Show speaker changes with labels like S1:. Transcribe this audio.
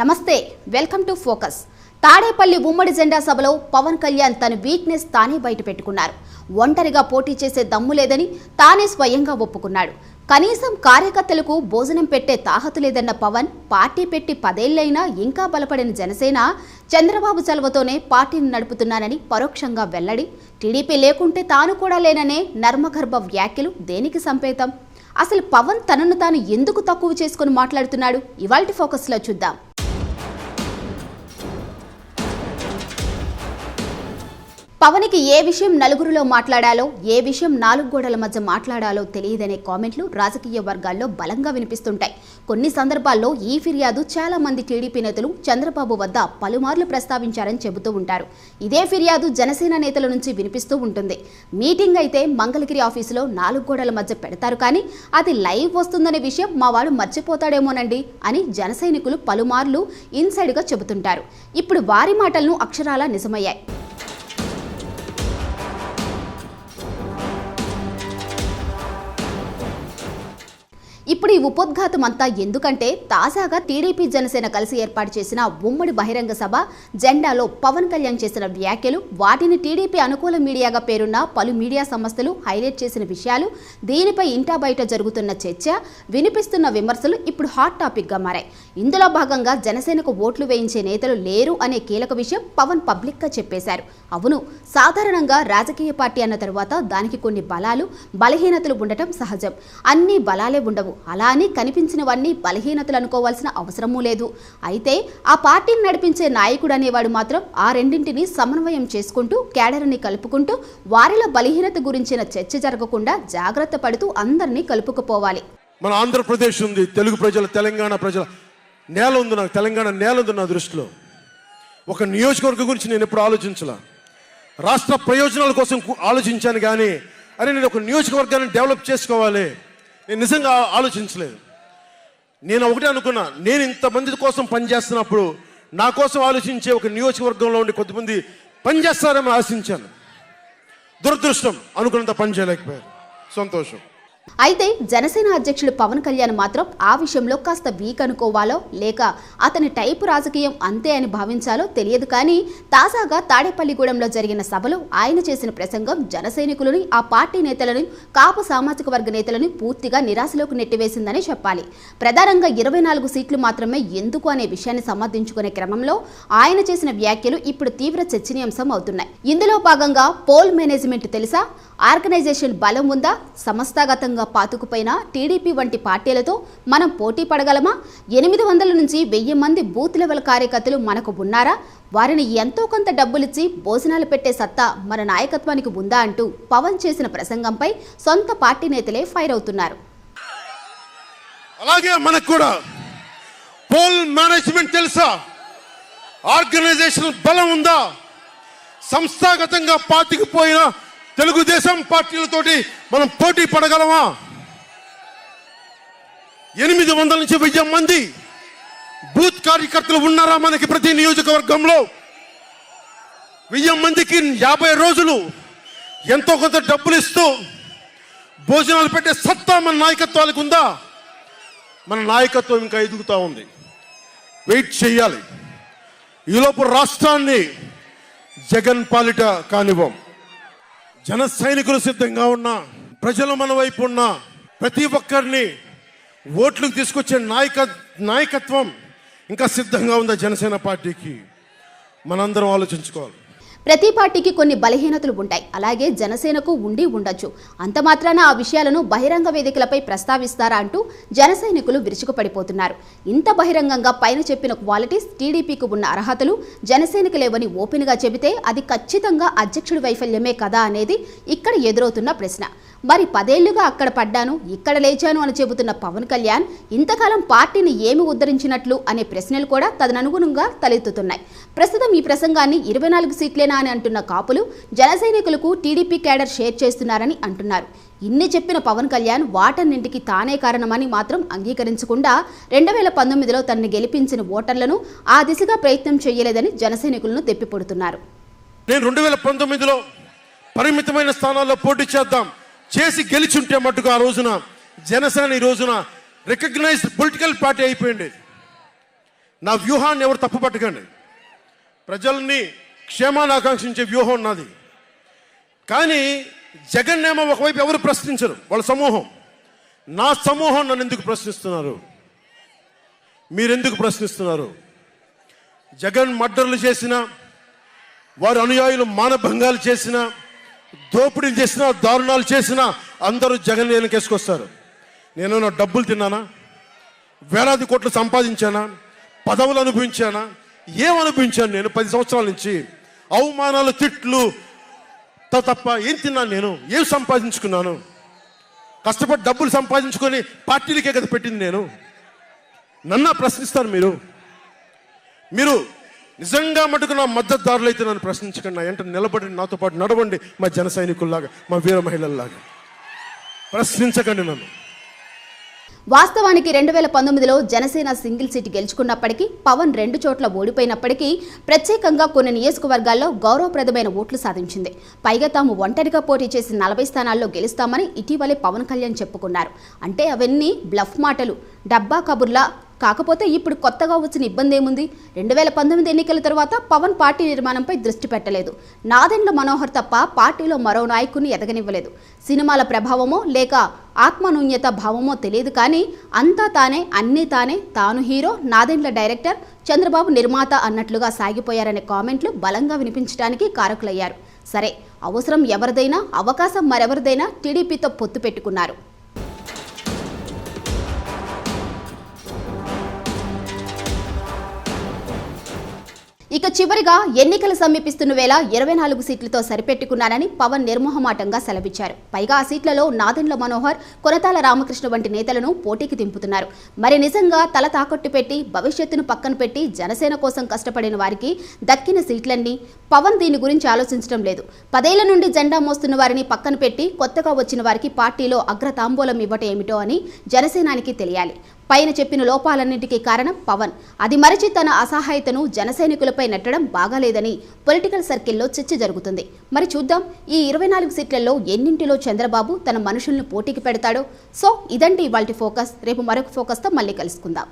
S1: నమస్తే welcome to focus. Tadepalli ఉమ్మడి జెండా సభలో పవన్ కళ్యాణ్ తన వీక్నెస్ తానే బయటపెట్టుకున్నారు ఒంటరిగా పోటీ చేసే దమ్ము లేదని తానే స్వయంగా ఒప్పుకున్నాడు. కనీసం కార్యకర్తలకు భోజనం పెట్టే తాహతు లేదన్న పవన్ పార్టీ పెట్టి పదేళ్ళైనా ఇంకా బలపడిన జనసేన చంద్రబాబు చలవతోనే పార్టీని నడుపుతున్నానని పరోక్షంగా వెల్లడి టీడీపీ లేకుంటే తాను కూడా లేననే నర్మగర్భ వ్యాఖ్యలు దేనికి సంపేతం? అసలు పవన్ తనను తాను ఎందుకు తక్కువ చేసుకుని మాట్లాడుతున్నాడు? ఇవాల్టి ఫోకస్లో చూద్దాం. పవన్కి ఏ విషయం నలుగురిలో మాట్లాడాలో ఏ విషయం నాలుగు గోడల మధ్య మాట్లాడాలో తెలియదనే కామెంట్లు రాజకీయ వర్గాల్లో బలంగా వినిపిస్తుంటాయి. కొన్ని సందర్భాల్లో ఈ ఫిర్యాదు చాలా మంది టీడీపీ నేతలు చంద్రబాబు వద్ద పలుమార్లు ప్రస్తావించారని చెబుతూ ఉంటారు. ఇదే ఫిర్యాదు జనసేన నేతల నుంచి వినిపిస్తూ ఉంటుంది. మీటింగ్ అయితే మంగళగిరి ఆఫీసులో నాలుగు గోడల మధ్య పెడతారు కానీ అది లైవ్ వస్తుందనే విషయం మా వాడు మర్చిపోతాడేమోనండి అని జనసైనికులు పలుమార్లు ఇన్సైడ్గా చెబుతుంటారు. ఇప్పుడు వారి మాటలను అక్షరాల నిజమయ్యాయి. ఇప్పుడు ఈ ఉపోద్ఘాతం అంతా ఎందుకంటే తాజాగా టీడీపీ జనసేన కలిసి ఏర్పాటు చేసిన ఉమ్మడి బహిరంగ సభ జెండాలో పవన్ కళ్యాణ్ చేసిన వ్యాఖ్యలు వాటిని టీడీపీ అనుకూల మీడియాగా పేరున్న పలు మీడియా సంస్థలు హైలైట్ చేసిన విషయాలు దీనిపై ఇంటా బయట జరుగుతున్న చర్చ వినిపిస్తున్న విమర్శలు ఇప్పుడు హాట్ టాపిక్గా మారాయి. ఇందులో భాగంగా జనసేనకు ఓట్లు వేయించే నేతలు లేరు అనే కీలక విషయం పవన్ పబ్లిక్గా చెప్పేశారు. అవును సాధారణంగా రాజకీయ పార్టీ అన్న తరువాత దానికి కొన్ని బలాలు బలహీనతలు ఉండటం సహజం. అన్ని బలాలే ఉండవు. అలా అని కనిపించినవన్నీ బలహీనతలు అనుకోవాల్సిన అవసరమూ లేదు. అయితే ఆ పార్టీని నడిపించే నాయకుడు అనేవాడు మాత్రం ఆ రెండింటిని సమన్వయం చేసుకుంటూ కేడర్ని కలుపుకుంటూ వారిలో బలహీనత గురించిన చర్చ జరగకుండా జాగ్రత్త పడుతూ అందరినీ కలుపుకుపోవాలి.
S2: మన ఆంధ్రప్రదేశ్ ఉంది తెలుగు ప్రజల తెలంగాణ ప్రజల నేల ఉంది నాకు తెలంగాణ నేల ఉంది నా దృష్టిలో. ఒక నియోజకవర్గం గురించి నేను ఎప్పుడు ఆలోచించలా? రాష్ట్ర ప్రయోజనాల కోసం ఆలోచించాను కానీ అరే నేను ఒక నియోజకవర్గాన్ని డెవలప్ చేసుకోవాలి. నేను నిజంగా ఆలోచించలేదు. నేను ఒకటే అనుకున్నా నేను ఇంతమంది కోసం పనిచేస్తున్నప్పుడు నా కోసం ఆలోచించే ఒక నియోజకవర్గంలో ఉండి కొద్దిమంది పనిచేస్తారని ఆశించాను. దురదృష్టం అనుకున్నంత పని చేయలేకపోయారు. సంతోషం.
S1: అయితే జనసేన అధ్యక్షుడు పవన్ కళ్యాణ్ మాత్రం ఆ విషయంలో కాస్త వీక్ అనుకోవాలో లేక అతని టైపు రాజకీయం అంతే అని భావించాలో తెలియదు కానీ తాజాగా తాడేపల్లిగూడెంలో జరిగిన సభలో ఆయన చేసిన ప్రసంగం జనసైనికులని ఆ పార్టీ నేతలను కాపు సామాజిక వర్గ నేతలను పూర్తిగా నిరాశలోకి నెట్టివేసిందని చెప్పాలి. ప్రధానంగా ఇరవై నాలుగు సీట్లు మాత్రమే ఎందుకు అనే విషయాన్ని సమర్థించుకునే క్రమంలో ఆయన చేసిన వ్యాఖ్యలు ఇప్పుడు తీవ్ర చర్చనీయాంశం అవుతున్నాయి. ఇందులో భాగంగా పోల్ మేనేజ్మెంట్ తెలుసా? ఆర్గనైజేషన్ బలం ఉందా? సంస్థాగతంగా పాతుకుపోయిన టీడీపీ వంటి పార్టీలతో మనం పోటీ పడగలమా? ఎనిమిది వందల నుంచి వెయ్యి మంది బూత్ లెవెల్ కార్యకర్తలు మనకు ఉన్నారా? వారిని ఎంతో కొంత డబ్బులిచ్చి భోజనాలు పెట్టే సత్తా మన నాయకత్వానికి ఉందా అంటూ పవన్ చేసిన ప్రసంగంపై సొంత పార్టీ నేతలే ఫైర్ అవుతున్నారు.
S2: అలాగే మనకు కూడా పోల్ మేనేజ్మెంట్ తెలుసా? ఆర్గనైజేషన్ బలం ఉందా? సంస్థాగతంగా పాతికిపోయిన తెలుగుదేశం పార్టీలతోటి మనం పోటీ పడగలమా? ఎనిమిది వందల నుంచి వెయ్యి మంది బూత్ కార్యకర్తలు ఉన్నారా మనకి ప్రతి నియోజకవర్గంలో? వెయ్యి మందికి యాభై రోజులు ఎంతో కొంత డబ్బులు ఇస్తూ భోజనాలు పెట్టే సత్తా మన నాయకత్వాలకు ఉందా? మన నాయకత్వం ఇంకా ఎదుగుతూ ఉంది. వెయిట్ చేయాలి. ఈలోపు రాష్ట్రాన్ని జగన్ పాలిట కానివ్వం. జన సైనికులు సిద్ధంగా ఉన్న ప్రజలు మన వైపు ఉన్న ప్రతి ఒక్కరిని ఓట్లకు తీసుకొచ్చే నాయక నాయకత్వం ఇంకా సిద్ధంగా ఉందా జనసేన పార్టీకి? మనందరం ఆలోచించుకోవాలి.
S1: ప్రతి పార్టీకి కొన్ని బలహీనతలు ఉంటాయి. అలాగే జనసేనకు ఉండి ఉండొచ్చు. అంత మాత్రాన ఆ విషయాలను బహిరంగ వేదికలపై ప్రస్తావిస్తారా అంటూ జనసైనికులు విరుచుకుపడిపోతున్నారు. ఇంత బహిరంగంగా పైన చెప్పిన క్వాలిటీస్ టీడీపీకి ఉన్న అర్హతలు జనసేనకు లేవని ఓపెన్గా చెబితే అది ఖచ్చితంగా అధ్యక్షుడి వైఫల్యమే కదా అనేది ఇక్కడ ఎదురవుతున్న ప్రశ్న. మరి పదేళ్ళుగా అక్కడ పడ్డాను ఇక్కడ లేచాను అని చెబుతున్న పవన్ కళ్యాణ్ ఇంతకాలం పార్టీని ఏమి ఉద్ధరించినట్లు అనే ప్రశ్నలు కూడా తదనుగుణంగా తలెత్తుతున్నాయి. ప్రస్తుతం ఈ ప్రసంగాన్ని ఇరవై నాలుగు సీట్లేనా అని అంటున్న కాపులు జనసైనికులకు టీడీపీ క్యాడర్ షేర్ చేస్తున్నారని అంటున్నారు. ఇన్ని చెప్పిన పవన్ కళ్యాణ్ వాటన్నింటికి తానే కారణమని మాత్రం అంగీకరించకుండా రెండు వేల పంతొమ్మిదిలో తనని గెలిపించిన ఓటర్లను ఆ దిశగా ప్రయత్నం చేయలేదని జనసైనికులను తెప్పిపడుతున్నారు.
S2: నేను రెండు వేల పంతొమ్మిదిలో పరిమితమైన స్థానాల్లో పోటీ చేద్దాం. చేసి గెలిచుంటే మటుకు ఆ రోజున జనసేన ఈ రోజున రికగ్నైజ్డ్ పొలిటికల్ పార్టీ అయిపోయింది. నా వ్యూహాన్ని ఎవరు తప్పు పట్టకండి. ప్రజల్ని క్షేమాన్ని ఆకాంక్షించే వ్యూహం ఉన్నది కానీ జగన్ ఏమో ఒకవైపు ఎవరు ప్రశ్నించరు వాళ్ళ సమూహం. నా సమూహం నన్ను ఎందుకు ప్రశ్నిస్తున్నారు? మీరెందుకు ప్రశ్నిస్తున్నారు? జగన్ మర్డర్లు చేసిన వారి అనుయాయులు మానభంగాలు చేసినా దోపిడీలు చేసిన దారుణాలు చేసిన అందరూ జగన్ వెనకేసుకొస్తారు నేను నా డబ్బులు తిన్నానా? వేలాది కోట్లు సంపాదించానా? పదవులు అనుభవించానా? ఏం నేను పది సంవత్సరాల నుంచి? అవమానాలు తిట్లు త- తప్ప ఏం తిన్నాను నేను? ఏం సంపాదించుకున్నాను? కష్టపడి డబ్బులు సంపాదించుకొని పార్టీలకే కదా పెట్టింది నేను? నన్నా ప్రశ్నిస్తారు మీరు. మీరు నిజంగా మటుకు నా మద్దతుదారులు అయితే నన్ను ప్రశ్నించకండి. నా ఎంట నిలబడి నాతో పాటు నడవండి మా జన సైనికుల్లాగా మా వీర మహిళల్లాగా. ప్రశ్నించకండి నన్ను.
S1: వాస్తవానికి రెండు వేల పంతొమ్మిదిలో జనసేన సింగిల్ సీట్ గెలుచుకున్నప్పటికీ పవన్ రెండు చోట్ల ఓడిపోయినప్పటికీ ప్రత్యేకంగా కొన్ని నియోజకవర్గాల్లో గౌరవప్రదమైన ఓట్లు సాధించింది. పైగా తాము ఒంటరిగా పోటీ చేసి నలభై స్థానాల్లో గెలుస్తామని ఇటీవలే పవన్ కళ్యాణ్ చెప్పుకున్నారు. అంటే అవన్నీ బ్లఫ్ మాటలు. డబ్బా కబుర్లా కాకపోతే ఇప్పుడు కొత్తగా వచ్చిన ఇబ్బంది ఏముంది? రెండు వేల పంతొమ్మిది ఎన్నికల తర్వాత పవన్ పార్టీ నిర్మాణంపై దృష్టి పెట్టలేదు. నాదెండ్ల మనోహర్ తప్ప పార్టీలో మరో నాయకుని ఎదగనివ్వలేదు. సినిమాల ప్రభావమో లేక ఆత్మనూన్యత భావమో తెలియదు కానీ అంతా తానే అన్నీ తానే తాను హీరో నాదెండ్ల డైరెక్టర్ చంద్రబాబు నిర్మాత అన్నట్లుగా సాగిపోయారనే కామెంట్లు బలంగా వినిపించడానికి కారకులయ్యారు. సరే అవసరం ఎవరిదైనా అవకాశం మరెవరిదైనా టీడీపీతో పొత్తు పెట్టుకున్నారు. ఇక చివరిగా ఎన్నికలు సమీపిస్తున్న వేళ ఇరవై నాలుగు సీట్లతో సరిపెట్టుకున్నానని పవన్ నిర్మోహమాటంగా సెలవిచ్చారు. పైగా ఆ సీట్లలో నాదెండ్ల మనోహర్ కొనతాల రామకృష్ణ వంటి నేతలను పోటీకి దింపుతున్నారు. మరి నిజంగా తల తాకట్టు పెట్టి భవిష్యత్తును పక్కన పెట్టి జనసేన కోసం కష్టపడిన వారికి దక్కిన సీట్లన్నీ పవన్ దీని గురించి ఆలోచించడం లేదు. పదేళ్ళ నుండి జెండా మోస్తున్న వారిని పక్కన పెట్టి కొత్తగా వచ్చిన వారికి పార్టీలో అగ్రతాంబూలం ఇవ్వటం ఏమిటో అని జనసేనానికి తెలియాలి. పైన చెప్పిన లోపాలన్నింటికీ కారణం పవన్. అది మరిచి తన అసహాయతను జనసైనికులపై నెట్టడం బాగాలేదని పొలిటికల్ సర్కిల్లో చర్చ జరుగుతుంది. మరి చూద్దాం ఈ ఇరవై నాలుగు సీట్లలో ఎన్నింటిలో చంద్రబాబు తన మనుషులను పోటీకి పెడతాడో? సో ఇదండి ఇవాళ ఫోకస్. రేపు మరొక ఫోకస్తో మళ్ళీ కలుసుకుందాం.